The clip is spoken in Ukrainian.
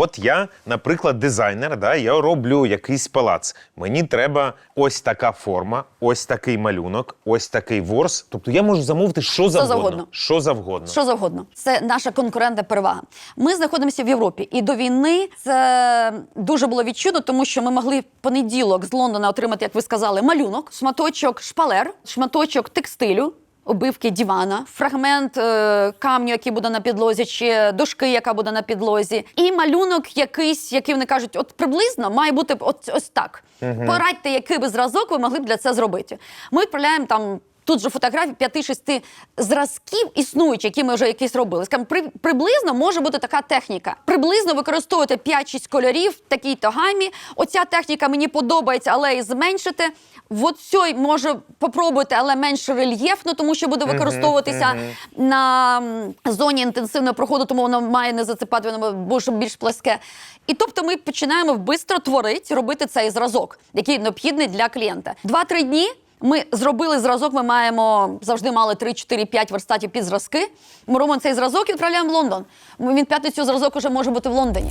От я, наприклад, дизайнер, да, я роблю якийсь палац. Мені треба ось така форма, ось такий малюнок, ось такий ворс. Тобто я можу замовити що завгодно. завгодно. Що завгодно. Що завгодно, це наша конкурентна перевага. Ми знаходимося в Європі, і до війни це дуже було відчутно, тому що ми могли в понеділок з Лондона отримати, як ви сказали, малюнок, шматочок шпалер, шматочок текстилю. Обивки дивана, фрагмент е, камню, який буде на підлозі, чи дошки, яка буде на підлозі, і малюнок якийсь, який вони кажуть, от приблизно має бути от ось так. Порадьте, який би зразок ви могли б для це зробити. Ми відправляємо там тут же фотографії 5-6 зразків існуючих, які ми вже якісь робили. Скажімо, при, приблизно може бути така техніка. Приблизно використовуєте 5-6 кольорів в такій-то гамі. Оця техніка мені подобається, але і зменшити. От цей може попробуйте, але менш рельєфно, тому що буде використовуватися на зоні інтенсивного проходу, тому воно має не зацепати, воно буде більш пласке. І тобто ми починаємо бистро творити, робити цей зразок, який необхідний для клієнта. Два-три дні. Ми зробили зразок, ми маємо завжди мали 3-4-5 верстатів під зразки. Ми робимо цей зразок і відправляємо в Лондон. Він п'ятницю зразок уже може бути в Лондоні.